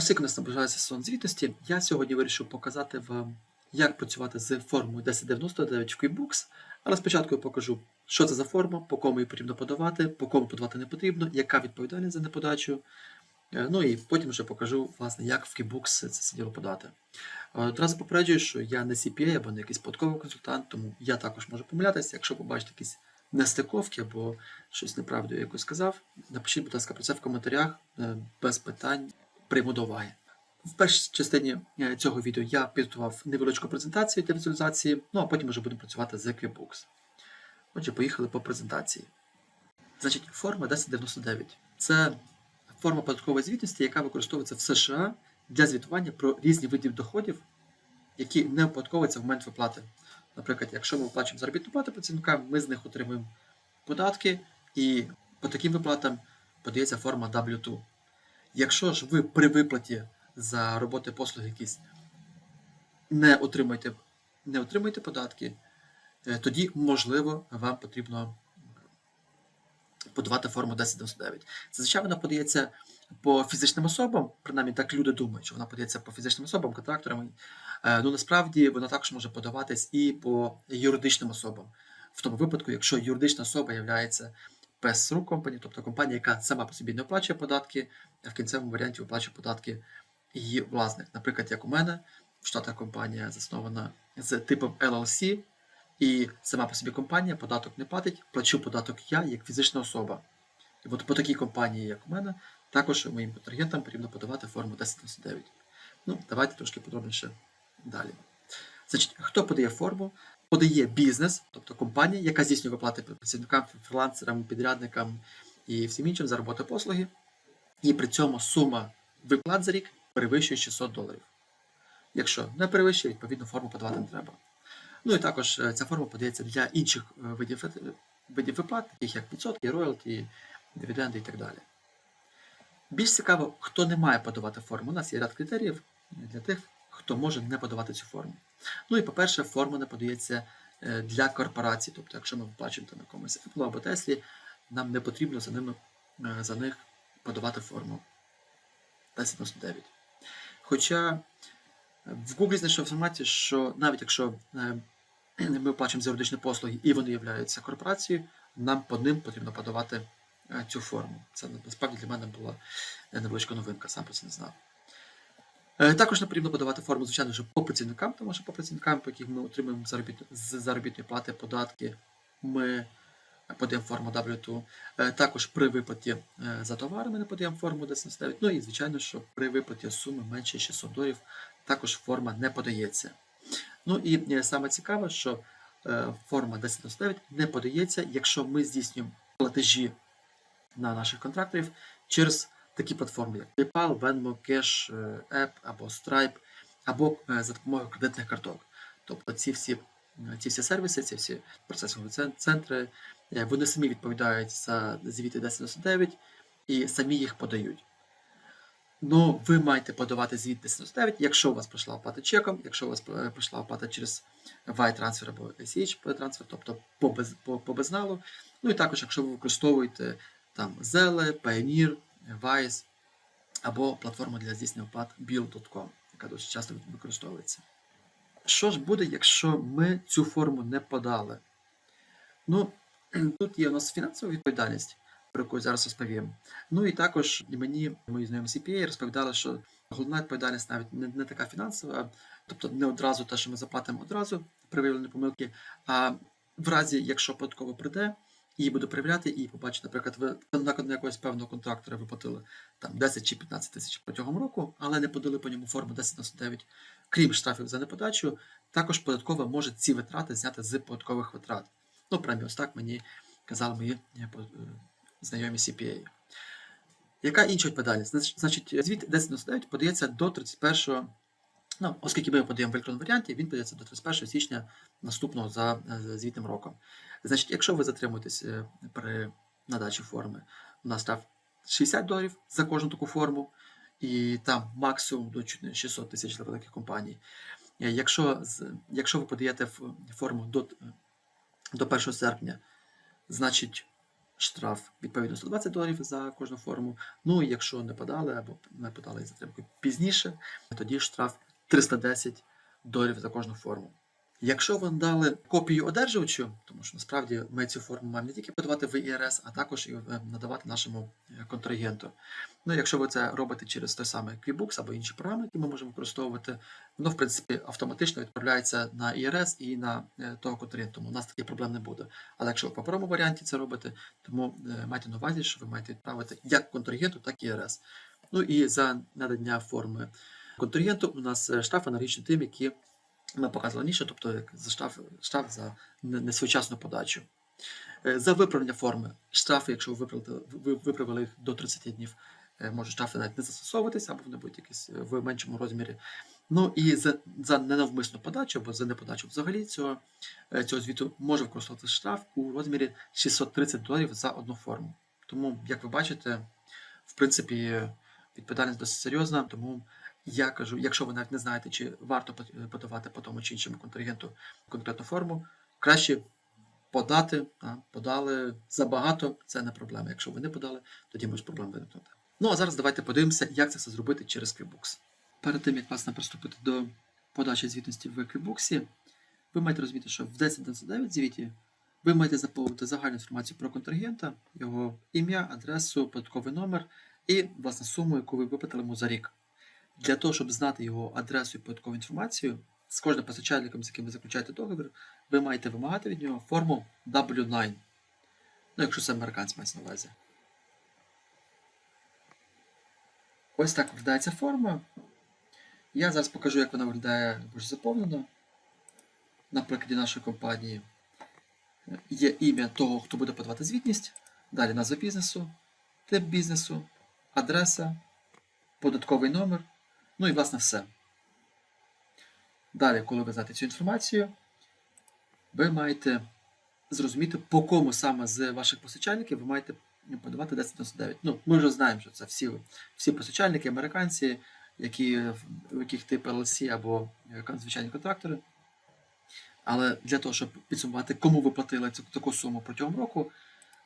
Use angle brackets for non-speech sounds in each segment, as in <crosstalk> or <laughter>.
Оскільки у нас наближається сезон звітності, я сьогодні вирішив показати вам, як працювати з формою 1099 в QuickBooks. Але спочатку я покажу, що це за форма, по кому її потрібно подавати, по кому подавати не потрібно, яка відповідальність за неподачу. Е, Ну і потім вже покажу, власне, як в QuickBooks це все діло подати. Е, Одразу попереджую, що я не CPA або не якийсь податковий консультант, тому я також можу помилятися. Якщо побачите якісь нестиковки або щось неправду я якось сказав, напишіть, будь ласка, про це в коментарях е, без питань прийму до уваги. В першій частині е, цього відео я підготував невеличку презентацію для візуалізації, ну а потім вже будемо працювати з QuickBooks. Отже, поїхали по презентації. Значить, форма 1099 це форма податкової звітності, яка використовується в США для звітування про різні види доходів, які не оподатковуються в момент виплати. Наприклад, якщо ми виплачуємо заробітну плату працівникам, ми з них отримуємо податки, і по таким виплатам подається форма W2. Якщо ж ви при виплаті за роботи послуги якісь не отримуєте, не отримуєте податки, е, тоді, можливо, вам потрібно подавати форму 1099. Зазвичай вона подається по фізичним особам, принаймні так люди думають, що вона подається по фізичним особам, контракторам. Е, Ну насправді вона також може подаватись і по юридичним особам. В тому випадку, якщо юридична особа є PSRU компанії, тобто компанія, яка сама по собі не оплачує податки, а в кінцевому варіанті оплачує податки її власник. Наприклад, як у мене, в Штатах компанія заснована з типом LLC, і сама по собі компанія податок не платить, плачу податок я як фізична особа. І от по такій компанії, як у мене, також моїм контрагентам потрібно подавати форму 1099. Ну, давайте трошки подробніше далі. Значить, хто подає форму? Подає бізнес, тобто компанія, яка здійснює виплати працівникам, фрілансерам, підрядникам і всім іншим за роботу послуги. І при цьому сума виплат за рік перевищує 600 доларів. Якщо не перевищує, відповідно форму подавати не треба. Ну і також е, ця форма подається для інших е, видів, видів виплат, таких як відсотки, роялті, дивіденди і так далі. Більш цікаво, хто не має подавати форму. У нас є ряд критеріїв для тих, хто може не подавати цю форму. Ну і по-перше, форма не подається е, для корпорацій. Тобто, якщо ми виплачуємо там якомусь Apple або Tesla, нам не потрібно за ними е, за них подавати форму 1099. Хоча в Google знайшов інформацію, що навіть якщо е, ми оплачуємо юридичні послуги і вони являються корпорацією, нам по ним потрібно подавати е, цю форму. Це насправді для мене була е, невеличка новинка, сам про це не знав. Е, Також не потрібно подавати форму, звичайно, що по працівникам, тому що по працівникам, по яких ми отримуємо з заробітної плати податки, ми подаємо форму W2. Е, Також при виплаті е, за товари ми не подаємо форму 1099. Ну і звичайно, що при виплаті суми менше 600 доларів також форма не подається. Ну і саме цікаве, що форма 1099 не подається, якщо ми здійснюємо платежі на наших контракторів через такі платформи, як PayPal, Venmo, Cash, е, App або Stripe, або е, за допомогою кредитних карток. Тобто ці всі, ці всі сервіси, ці всі процесові центри, е, вони самі відповідають за звіти 1099 і самі їх подають. Ну, ви маєте подавати звіт 1099, якщо у вас прийшла оплата чеком, якщо у вас прийшла оплата через Y-трансфер або ACH трансфер, тобто по, без, по, по безналу. Ну і також, якщо ви використовуєте там Zelle, Payoneer, Wise або платформу для здійснення оплат Bill.com, яка дуже часто використовується. Що ж буде, якщо ми цю форму не подали? Ну, <clears throat> тут є у нас фінансова відповідальність, про яку зараз розповім. Ну і також мені мої знайомі CPA розповідали, що головна відповідальність навіть не, не така фінансова, тобто не одразу те, що ми заплатимо одразу при виявленні помилки, а в разі, якщо податково прийде, і буде перевіряти, і побачить, наприклад, ви на якогось певного контрактора ви платили там 10 чи 15 тисяч протягом року, але не подали по ньому форму 1099, крім штрафів за неподачу, також податкова може ці витрати зняти з податкових витрат. Ну, принаймні, ось так мені казали мої е, е, знайомі CPA. Яка інша відповідальність? Значить, звіт 1099 подається до 31, ну, оскільки ми подаємо в електронному варіанті, він подається до 31 січня наступного за е, звітним роком. Значить, якщо ви затримуєтесь е, при надачі форми, у нас штраф 60 доларів за кожну таку форму, і там максимум до 600 тисяч для великих компаній. Е, Якщо, якщо ви подаєте форму до, до 1 серпня, значить штраф відповідно 120 доларів за кожну форму. Ну і якщо не подали або не подали затримкою пізніше, тоді штраф 310 доларів за кожну форму. Якщо ви дали копію одержувачу, тому що насправді ми цю форму маємо не тільки подавати в ІРС, а також і е, надавати нашому е, контрагенту. Ну, якщо ви це робите через той самий QuickBooks або інші програми, які ми можемо використовувати, воно в принципі автоматично відправляється на ІРС і на е, того контрагента, тому у нас таких проблем не буде. Але якщо ви в паперовому варіанті це робите, тому майте на увазі, що ви маєте відправити як контрагенту, так і ІРС. Ну і за надання форми контрагенту у нас е, штраф аналогічні тим, які ми показували раніше, тобто як за штраф, штраф за не- несвоєчасну подачу. Е, За виправлення форми штрафи, якщо ви виправили, їх до 30 днів, е, можуть штрафи навіть не застосовуватися, або вони будуть якісь в меншому розмірі. Ну і за, за ненавмисну подачу або за неподачу взагалі цього, цього звіту може використовувати штраф у розмірі 630 доларів за одну форму. Тому, як ви бачите, в принципі, відповідальність досить серйозна, тому я кажу, якщо ви навіть не знаєте, чи варто подавати по тому чи іншому контрагенту конкретну форму, краще подати, подали забагато, це не проблема. Якщо ви не подали, тоді може проблем виникнути. Ну а зараз давайте подивимося, як це все зробити через QuickBooks. Перед тим, як власне приступити до подачі звітності в QuickBooks, ви маєте розуміти, що в 1099 звіті ви маєте заповнити загальну інформацію про контрагента, його ім'я, адресу, податковий номер і власне суму, яку ви виплатили йому за рік. Для того, щоб знати його адресу і податкову інформацію, з кожним постачальником, з яким ви заключаєте договір, ви маєте вимагати від нього форму W9. Ну, якщо це американець мається на увазі. Ось так виглядає ця форма. Я зараз покажу, як вона виглядає більш заповнено. На прикладі нашої компанії є ім'я того, хто буде подавати звітність, далі назва бізнесу, тип бізнесу, адреса, податковий номер, ну і власне все. Далі, коли ви знаєте цю інформацію, ви маєте зрозуміти, по кому саме з ваших постачальників ви маєте подавати 1099. Ну, ми вже знаємо, що це всі, всі постачальники, американці, які, у яких тип LLC або е, звичайні контрактори. Але для того, щоб підсумувати, кому ви платили цю таку суму протягом року,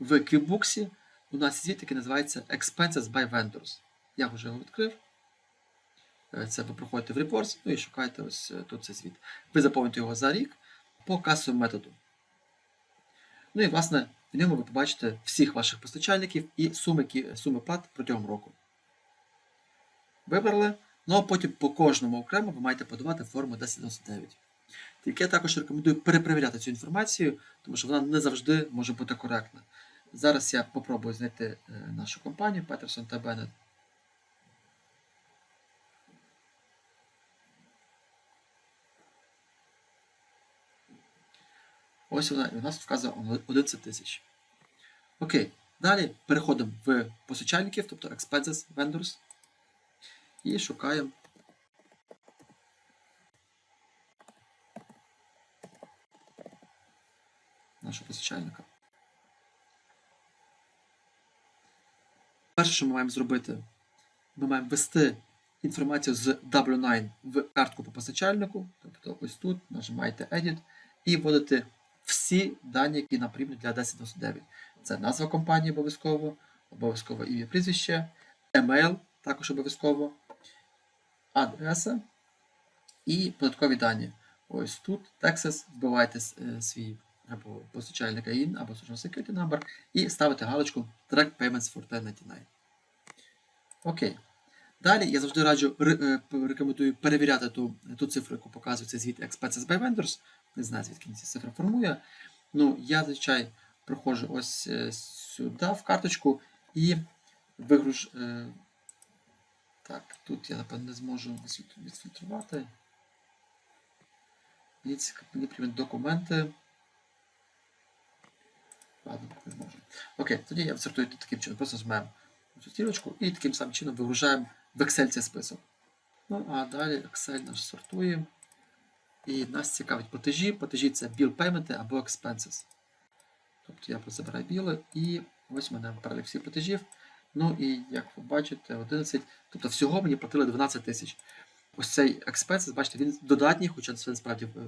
в QuickBooks у нас звіт, який називається Expenses by Vendors. Я вже його відкрив. Е, Це ви проходите в Reports, ну і шукаєте ось е, тут цей звіт. Ви заповните його за рік по касовому методу. Ну і, власне, в ньому ви побачите всіх ваших постачальників і суми, суми плат протягом року. Вибрали. Ну а потім по кожному окремо ви маєте подавати форму 1099. Тільки я також рекомендую перепровіряти цю інформацію, тому що вона не завжди може бути коректна. Зараз я попробую знайти е, нашу компанію Peterson та Bennett. Ось вона, і у нас вказує 11 тисяч. Окей. Далі переходимо в постачальників, тобто Expenses Vendors. І шукаємо нашого постачальника. Перше, що ми маємо зробити, ми маємо ввести інформацію з W9 в картку по постачальнику, тобто ось тут нажимаєте Edit і вводити всі дані, які нам потрібні для 1099. Це назва компанії обов'язково, обов'язково ім'я прізвище, емейл також обов'язково, адреса і податкові дані. Ось тут Texas, вбивайте е, свій або постачальника IN, або Social Security Number і ставите галочку Track Payments for 1099. Окей. Далі я завжди раджу е, рекомендую перевіряти ту, ту цифру, яку показує цей звіт Expenses by Vendors. Не знаю, звідки він ці цифри формує. Ну, я зазвичай проходжу ось е, сюди в карточку і вигруж. е, Так, тут я напевно не зможу відфільтр- відфільтрувати. Мені мені потрібні документи. Ладно, не зможу. Окей, тоді я відсортую тут таким чином. Просто жмемо цю стрілочку і таким самим чином вигружаємо в Excel цей список. Ну, а далі Excel наш сортує. І нас цікавить платежі. Платежі це bill payment або expenses. Тобто я забираю біли і ось в мене перелік всіх платежів. Ну і як ви бачите, 11. Тобто всього мені платили 12 тисяч. Ось цей expenses, бачите, він додатній, хоча це насправді е,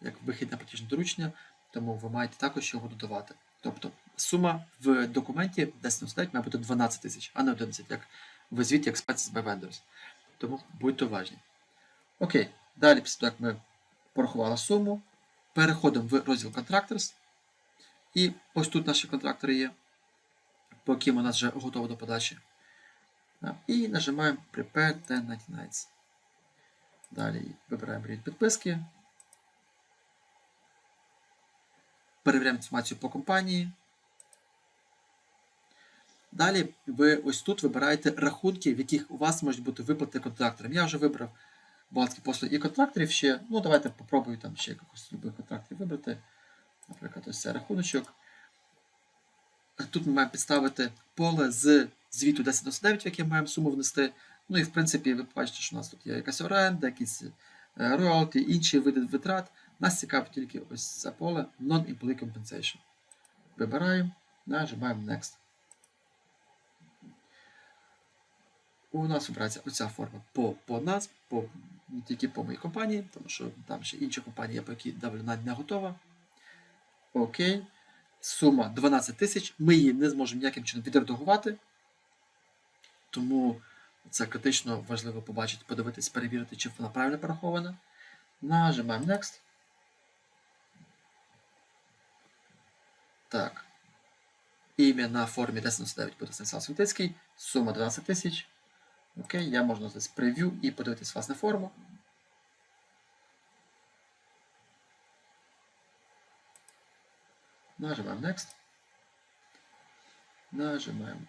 як вихід на платіжне доручення, тому ви маєте також його додавати. Тобто сума в документі 1099 має бути 12 тисяч, а не 11, як в звіті Expenses by Vendors. Тому будьте уважні. Окей, далі, після того, як ми порахували суму, переходимо в розділ Contractors. І ось тут наші контрактори є, по яким у нас вже готово до подачі. І нажимаємо Prepare 1099. Далі вибираємо рівень підписки. Перевіряємо інформацію по компанії. Далі ви ось тут вибираєте рахунки, в яких у вас можуть бути виплати контракторам. Я вже вибрав баланські послуги і контракторів ще. Ну, давайте попробую там ще якихось любих контракторів вибрати. Наприклад, ось цей рахуночок. Тут ми маємо підставити поле з звіту 1099, в яке маємо суму внести. Ну і в принципі, ви бачите, що у нас тут є якась оренда, якісь е, роялті, інші види витрат. Нас цікавить тільки ось це поле Non-Employee Compensation. Вибираємо, нажимаємо Next. У нас обирається оця форма по, по нас, по, тільки по моїй компанії, тому що там ще інші компанії по які W9 не готова. Окей. Сума 12 тисяч. Ми її не зможемо ніяким чином відредагувати. Тому це критично важливо побачити, подивитись, перевірити, чи вона правильно порахована. Нажимаємо Next. Так. Ім'я на формі 1099 буде Станіслав Світицький. Сума 12 тисяч. Окей, я можна здесь прев'ю і подивитись власне форму. Нажимаємо Next. Нажимаємо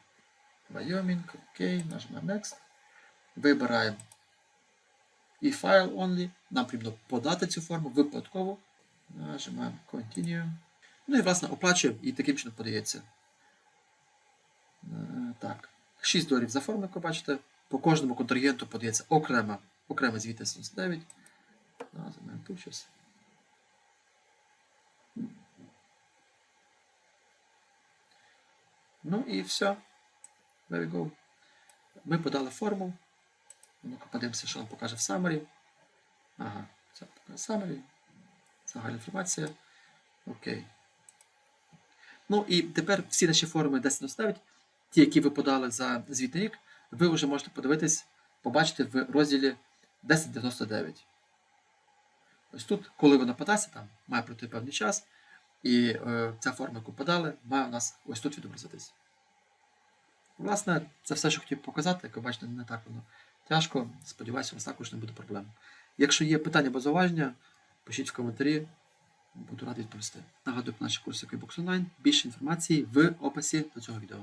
Wyoming. Окей, нажимаємо Next. Вибираємо і файл only. Нам потрібно подати цю форму випадково. Нажимаємо Continue. Ну і, власне, оплачуємо і таким чином подається. Е, Так, 6 доларів за форму, як ви бачите. По кожному контрагенту подається окрема, окрема звіт 79. Нажимаємо тут щось. Ну і все. There we go. Ми подали форму. Ну-ка подивимося, що нам покаже в summary. Ага, це покаже summary. Загальна інформація. Окей. Ну і тепер всі наші форми 1099, ті, які ви подали за звітний рік, ви вже можете подивитись, побачити в розділі 1099. Ось тут, коли вона подасться, там має пройти певний час, і е, ця форма, яку подали, має у нас ось тут відобразитись. Власне, це все, що хотів показати. Як ви бачите, не так воно тяжко. Сподіваюся, у вас також не буде проблем. Якщо є питання або зауваження, пишіть в коментарі, буду радий відповісти. Нагадую про наші курси QuickBooks Online. Більше інформації в описі до цього відео.